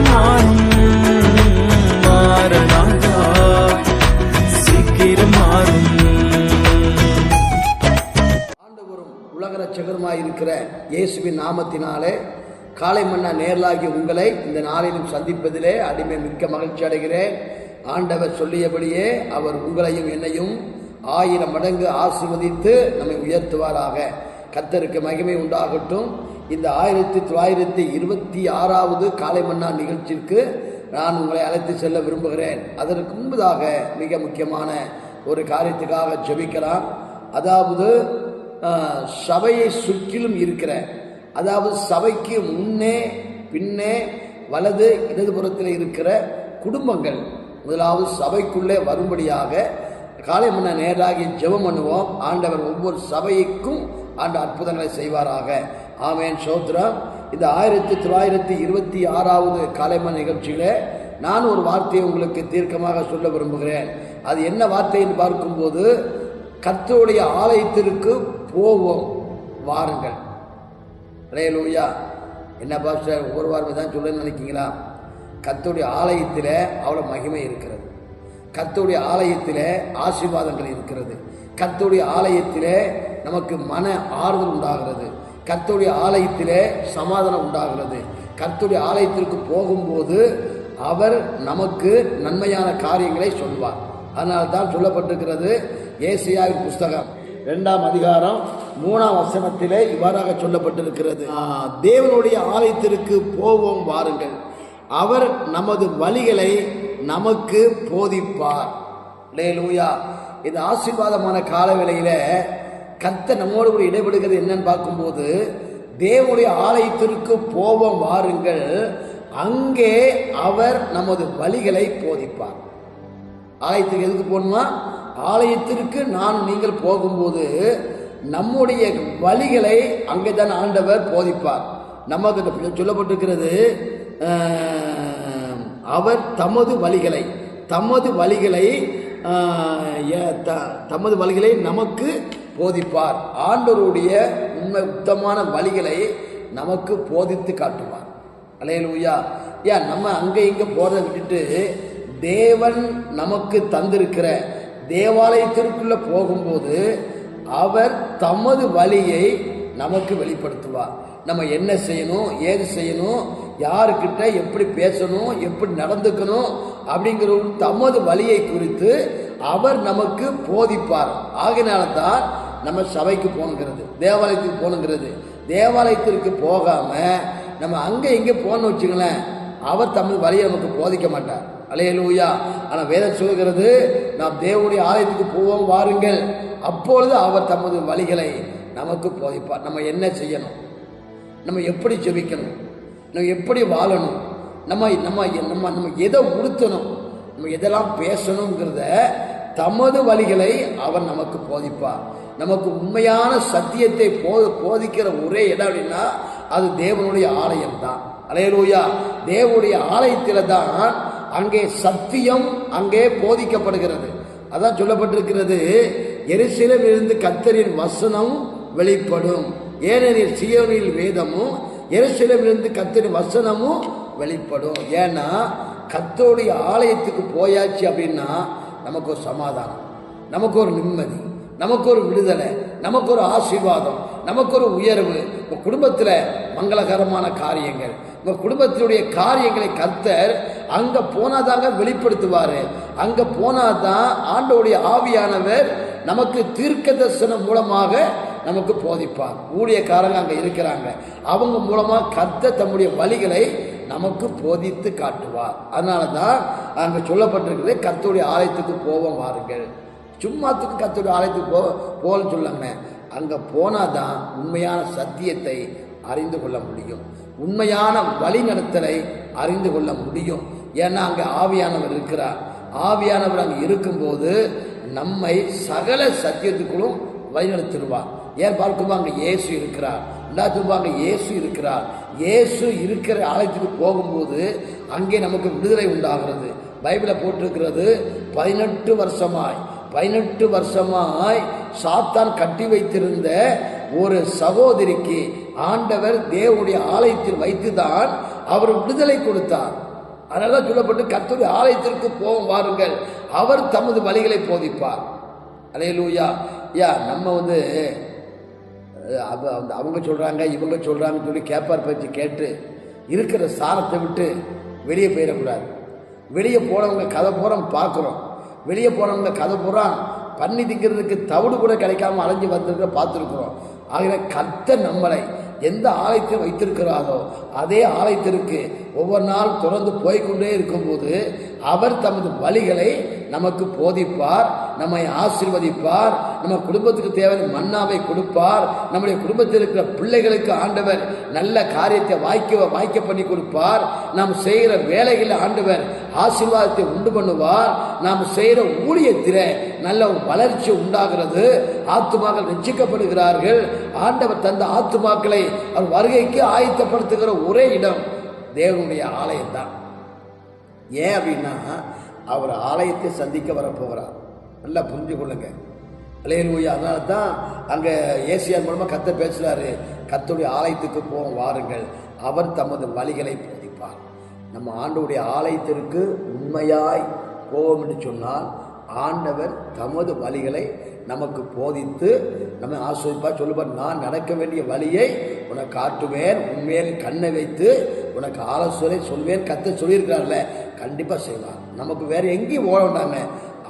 மாறும் சீக்கிரம் மாறும். ஆண்டவரும் உலக ரட்சகருமாய் இருக்கிற இயேசுவின் நாமத்தினாலே காலை மன்னா நேரலாகிய உங்களை இந்த நாளிலும் சந்திப்பதிலே அடிமை மிக்க மகிழ்ச்சி அடைகிறேன். ஆண்டவர் சொல்லியபடியே அவர் உங்களையும் என்னையும் ஆயிரம் மடங்கு ஆசிர்வதித்து நம்மை உயர்த்துவாராக. கத்தருக்கு மகிமை உண்டாகட்டும். இந்த ஆயிரத்தி தொள்ளாயிரத்தி இருபத்தி ஆறாவது காலை மன்னா நிகழ்ச்சிக்கு நான் உங்களை அழைத்து செல்ல விரும்புகிறேன். அதற்கு முன்பதாக மிக முக்கியமான ஒரு காரியத்துக்காக ஜபிக்கலாம். அதாவது சபையை சுற்றிலும் இருக்கிற அதாவது சபைக்கு முன்னே பின்னே வலது இடதுபுறத்தில் இருக்கிற குடும்பங்கள் முதலாவது சபைக்குள்ளே வரும்படியாக காலை முன்ன நேராகி ஜெபம் பண்ணுவோம். ஆண்டவர் ஒவ்வொரு சபைக்கும் ஆண்டு அற்புதங்களை செய்வாராக. ஆமேன். சோத்ரம் இந்த ஆயிரத்தி தொள்ளாயிரத்தி இருபத்தி ஆறாவது கலைம நிகழ்ச்சியில நான் ஒரு வார்த்தையை உங்களுக்கு தீர்க்கமாக சொல்ல விரும்புகிறேன். அது என்ன வார்த்தைன்னு பார்க்கும்போது கத்தோடைய ஆலயத்திற்கு போவோம் வாருங்கள். ரேலூயா என்ன பாஸ்டர் ஒவ்வொரு வாரமே தான் சொல்லுன்னு நினைக்கிங்களா கத்தோடைய ஆலயத்தில் அவ்வளோ மகிமை இருக்கிறது. கத்தோடைய ஆலயத்தில் ஆசீர்வாதங்கள் இருக்கிறது. கத்தோடைய ஆலயத்தில் நமக்கு மன ஆறுதல் உண்டாகிறது. கர்த்தருடைய ஆலயத்திலே சமாதானம் உண்டாகிறது. கர்த்தருடைய ஆலயத்திற்கு போகும்போது அவர் நமக்கு நன்மையான காரியங்களை சொல்வார். அதனால் தான் சொல்லப்பட்டிருக்கிறது ஏசியாவின் புஸ்தகம் இரண்டாம் அதிகாரம் மூணாம் வசனத்திலே இவ்வாறாக சொல்லப்பட்டிருக்கிறது. தேவனுடைய ஆலயத்திற்கு போவோம் வாருங்கள். அவர் நமது வழிகளை நமக்கு போதிப்பார். லேலூயா இந்த ஆசீர்வாதமான காலவேளையில கத்த நம்மோடு கூட இடைபடுகிறது என்னன்னு பார்க்கும்போது தேவனுடைய ஆலயத்திற்கு போவோம் வாருங்கள். அங்கே அவர் நமது வழிகளை போதிப்பார். ஆலயத்துக்கு எதுக்கு போகணுமா? ஆலயத்திற்கு நான் நீங்கள் போகும்போது நம்முடைய வழிகளை அங்கே தான் ஆண்டவர் போதிப்பார். நமக்கு இந்த சொல்லப்பட்டிருக்கிறது அவர் தமது வழிகளை தமது வழிகளை த- தமது வழிகளை நமக்கு போதிப்பார். ஆண்டவருடைய உண்மை உத்தமான வழிகளை நமக்கு போதித்து காட்டுவார். அலையலூயா. ஏன் நம்ம அங்கே இங்கே போகிறத விட்டுட்டு தேவன் நமக்கு தந்திருக்கிற தேவாலயத்திற்குள்ளே போகும்போது அவர் தமது வழியை நமக்கு வெளிப்படுத்துவார். நம்ம என்ன செய்யணும் ஏது செய்யணும் யாருக்கிட்ட எப்படி பேசணும் எப்படி நடந்துக்கணும் அப்படிங்கிற ஒரு தமது வழியை குறித்து அவர் நமக்கு போதிப்பார். ஆகினால்தான் நம்ம சபைக்கு போகணுங்கிறது தேவாலயத்துக்கு போகணுங்கிறது தேவாலயத்திற்கு போகாம நம்ம அங்கே இங்கே போகணும்னு வச்சுங்களேன் அவர் தமிழ் வழியை நமக்கு போதிக்க மாட்டார். அலையலூயா. ஆனால் வேதம் சொல்கிறது நாம் தேவனுடைய ஆலயத்துக்கு போவோம் வாருங்கள். அப்பொழுது அவர் தமது வழிகளை நமக்கு போதிப்பார். நம்ம என்ன செய்யணும்? நம்ம எப்படி ஜெபிக்கணும்? நம்ம எப்படி வாழணும்? நம்ம நம்ம நம்ம நம்ம எதை உடுத்தணும் நம்ம எதெல்லாம் பேசணுங்கிறத தமது வழிகளை அவர் நமக்கு போதிப்பார் நமக்கு உண்மையான சத்தியத்தை போ போதிக்கிற ஒரே இடம் அப்படின்னா அது தேவனுடைய ஆலயம் தான் அலையலூயா. தேவனுடைய ஆலயத்தில் தான் அங்கே சத்தியம் அங்கே போதிக்கப்படுகிறது. அதான் சொல்லப்பட்டிருக்கிறது எரிசிலம் இருந்து கத்தரின் வசனம் வெளிப்படும். ஏனெனில் சியோனில் வேதமும் எரிசிலம் இருந்து கத்தரின் வசனமும் வெளிப்படும். ஏன்னா கத்தோடைய ஆலயத்துக்கு போயாச்சு அப்படின்னா நமக்கு ஒரு சமாதானம் நமக்கு ஒரு நிம்மதி நமக்கு ஒரு விடுதலை நமக்கு ஒரு ஆசீர்வாதம் நமக்கு ஒரு உயர்வு. உங்கள் குடும்பத்தில் மங்களகரமான காரியங்கள். உங்கள் குடும்பத்தினுடைய காரியங்களை கர்த்தர் தாங்க போனாதாங்க அங்கே போனால் தான் ஆண்டோடைய ஆவியானவர் நமக்கு தீர்க்க தரிசனம் மூலமாக நமக்கு போதிப்பார். ஊழியக்காரங்க அங்கே இருக்கிறாங்க. அவங்க மூலமாக கர்த்தர் தம்முடைய வழிகளை நமக்கு போதித்து காட்டுவார். அதனால தான் அங்கே சொல்லப்பட்டிருக்கிறது கத்துடைய ஆலயத்துக்கு போவோம் வாருங்கள். சும்மாத்துக்கு கர்த்தருடைய ஆலயத்துக்கு போ போகலன்னு சொல்லாங்க போனால் தான் உண்மையான சத்தியத்தை அறிந்து கொள்ள முடியும். உண்மையான வழிநடத்தலை அறிந்து கொள்ள முடியும். ஏன்னா அங்கே ஆவியானவர் இருக்கிறார். ஆவியானவர் அங்கே இருக்கும்போது நம்மை சகல சத்தியத்துக்குள்ளும் வழிநடத்திடுவார். ஏன் பார்க்கும்போது அங்கே இயேசு இருக்கிறார். எல்லாத்துக்கும் சொல்லுவாங்க இயேசு இருக்கிறார். இயேசு இருக்கிற ஆலயத்துக்கு போகும்போது அங்கே நமக்கு விடுதலை உண்டாகிறது. பைபிளை போட்டிருக்கிறது பதினெட்டு வருஷமாய் பதினெட்டு வருஷமாய் சாத்தான் கட்டி வைத்திருந்த ஒரு சகோதரிக்கு ஆண்டவர் தேவனுடைய ஆலயத்தில் வைத்துதான் அவர் விடுதலை கொடுத்தார். அதனால சொல்லப்பட்டு கர்த்தருடைய ஆலயத்திற்கு போவோம் வாருங்கள். அவர் தமது வழிகளை போதிப்பார். அலையலூயா. யா நம்ம வந்து அந்த அவங்க சொல்கிறாங்க இவங்க சொல்கிறாங்கன்னு சொல்லி கேப்பார் பேச்சு கேட்டு இருக்கிற சாரத்தை விட்டு வெளியே போயிடக்கூடாது. வெளியே போனவங்க கதை பூரா பார்க்குறோம். வெளியே போனவங்க கதை பூரா பண்ணி திங்கிறதுக்கு தவிடு கூட கிடைக்காம அலைஞ்சு வந்திருக்க பார்த்துருக்குறோம். ஆகிய கத்த நம்மளை எந்த ஆலயத்தை வைத்திருக்கிறாரோ அதே ஆலயத்திற்கு ஒவ்வொரு நாள் தொடர்ந்து போய்க்கொண்டே இருக்கும்போது அவர் தமது வழிகளை நமக்கு போதிப்பார் நம்மை ஆசீர்வதிப்பார் நம்ம குடும்பத்துக்கு தேவையான மன்னாவை கொடுப்பார் நம்முடைய குடும்பத்தில் இருக்கிற பிள்ளைகளுக்கு ஆண்டவர் நல்ல காரியத்தை வாய்க்க வாய்க்க பண்ணி கொடுப்பார். நாம் செய்கிற வேலைகளில் ஆண்டவர் ஆசீர்வாதத்தை உண்டு பண்ணுவார். நாம் செய்கிற ஊழியத்தில் நல்ல வளர்ச்சி உண்டாகிறது. ஆத்துமாக்கள் ரசிக்கப்படுகிறார்கள் ஆண்டவர் தந்த ஆத்துமாக்களை அவர் வருகைக்கு ஆயத்தப்படுத்துகிற ஒரே இடம் தேவனுடைய ஆலயம் தான் ஏன் அப்படின்னா அவர் ஆலயத்தை சந்திக்க வரப்போகிறார். நல்லா புரிஞ்சு கொள்ளுங்க. அலையலூயா. அதனால தான் அங்கே ஏசியார் மூலமாக கத்த பேசுகிறாரு கத்துடைய ஆலயத்துக்கு போவோம் வாருங்கள். அவர் தமது வழிகளை போதிப்பார். நம்ம ஆண்டவுடைய ஆலயத்திற்கு உண்மையாய் போவோம் என்று சொன்னால் ஆண்டவர் தமது வழிகளை நமக்கு போதித்து நம்ம ஆஸ்வதிப்பா சொல்லுவார் நான் நடக்க வேண்டிய வழியை உனக்கு காட்டுவேன் உண்மையில் கண்ணை வைத்து உனக்கு ஆலோசனை சொல்வேன் கத்த சொல்லியிருக்கிறார்ல. கண்டிப்பாக செய்வான். நமக்கு வேற எங்கேயும் ஓட வேண்டாங்க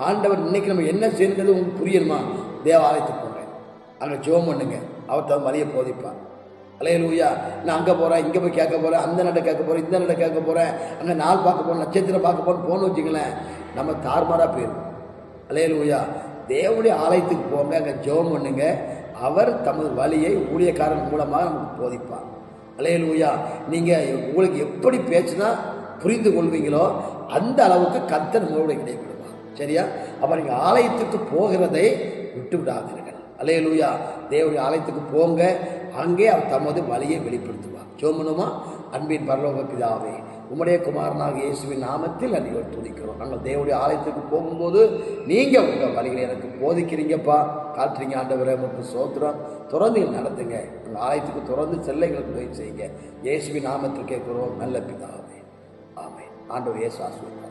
ஆண்டவர் இன்னைக்கு நம்ம என்ன செய்யறது உங்களுக்கு புரியணுமா? தேவாலயத்துக்கு போங்க அங்கே ஜோம் பண்ணுங்க. அவர் தன் வழியை போதிப்பார். அலையலூயா. நான் அங்கே போகிறேன் இங்கே போய் கேட்க போகிறேன் அந்த நட கேட்க போகிறேன் இந்த நட கேட்க போகிறேன் அங்கே நாள் பார்க்க போகிறேன் நட்சத்திரம் பார்க்க போகிறேன் போன்னு வச்சுங்களேன் நம்ம தார்மாராக போயிடும் அலையலூயா. தேவனுடைய ஆலயத்துக்கு போங்க அங்கே ஜெபம் பண்ணுங்க. அவர் தமது வழியை ஊழியக்காரன் மூலமாக நமக்கு போதிப்பார். அலையலூயா நீங்கள் உங்களுக்கு எப்படி பேச்சுனா புரிந்து கொள்வீங்களோ அந்த அளவுக்கு கத்தன் உங்களோட இடைப்படுவார். சரியா? அப்போ நீங்கள் ஆலயத்துக்கு போகிறதை விட்டு விடாதீர்கள் அலையலூயா தேவனுடைய ஆலயத்துக்கு போங்க. அங்கே அவர் தமது வழியை வெளிப்படுத்தும் ஜோமனுமா? அன்பின் பரலோக பிதாவே உம்முடைய குமாரனாக இயேசுவின் நாமத்தில் அன்றைகள் துதிக்கிறோம். நாங்கள் தேவனுடைய ஆலயத்துக்கு போகும்போது நீங்கள் உங்கள் வழிகளை எனக்கு போதிக்கிறீங்கப்பா. காட்டுறீங்க ஆண்டவரை மற்றும் சோத்திரம் தொடர்ந்து நடத்துங்க. உங்கள் ஆலயத்துக்கு தொடர்ந்து செல்ல எங்களுக்கு உதவி செய்யுங்க. இயேசுவின் நாமத்தில் கேட்குறோம் நல்ல பிதாவே. ஆமை ஆண்டவர் இயேசு ஆசீர்வதிப்பார்.